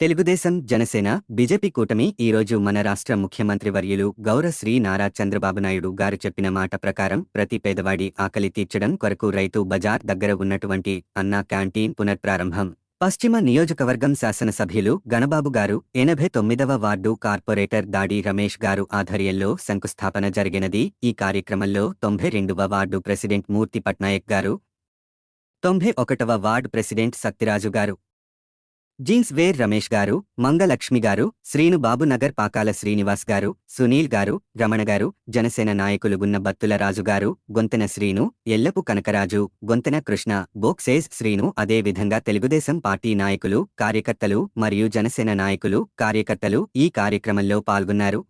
Telugu Desam Janasena BJP కూటమి ఈరోజు మన రాష్ట్ర ముఖ్యమంత్రి వర్యులు గౌర శ్రీ నారా చంద్రబాబు నాయుడు గారు చెప్పిన మాట ప్రకారం ప్రతి పేదవాడి ఆకలి తీర్చడం కొరకు రైతు బజార్ దగ్గర ఉన్నటువంటి అన్నా క్యాంటీన్ పునఃప్రారంభం పశ్చిమ నియోజకవర్గం శాసనసభ్యులు గణబాబు గారు ఎనభై తొమ్మిదవ వార్డు కార్పొరేటర్ దాడి రమేష్ గారు ఆధ్వర్యంలో శంకుస్థాపన జరిగినది. ఈ కార్యక్రమంలో తొంభై రెండవ వార్డు ప్రెసిడెంట్ మూర్తి పట్నాయక్ గారు తొంభై ఒకటవ వార్డు ప్రెసిడెంట్ సత్యరాజు గారు జీన్స్ వేర్ రమేష్ గారు మంగలక్ష్మి గారు శ్రీనుబాబు నగర్ పాకాల శ్రీనివాస్ గారు సునీల్ గారు రమణ గారు జనసేన నాయకులు గున్న బత్తుల రాజు గారు గొంతెన శ్రీను ఎల్లపు కనకరాజు గొంతెన కృష్ణ బోక్సేజ్ శ్రీను అదే విధంగా తెలుగుదేశం పార్టీ నాయకులు కార్యకర్తలు మరియు జనసేన నాయకులు కార్యకర్తలు ఈ కార్యక్రమంలో పాల్గొన్నారు.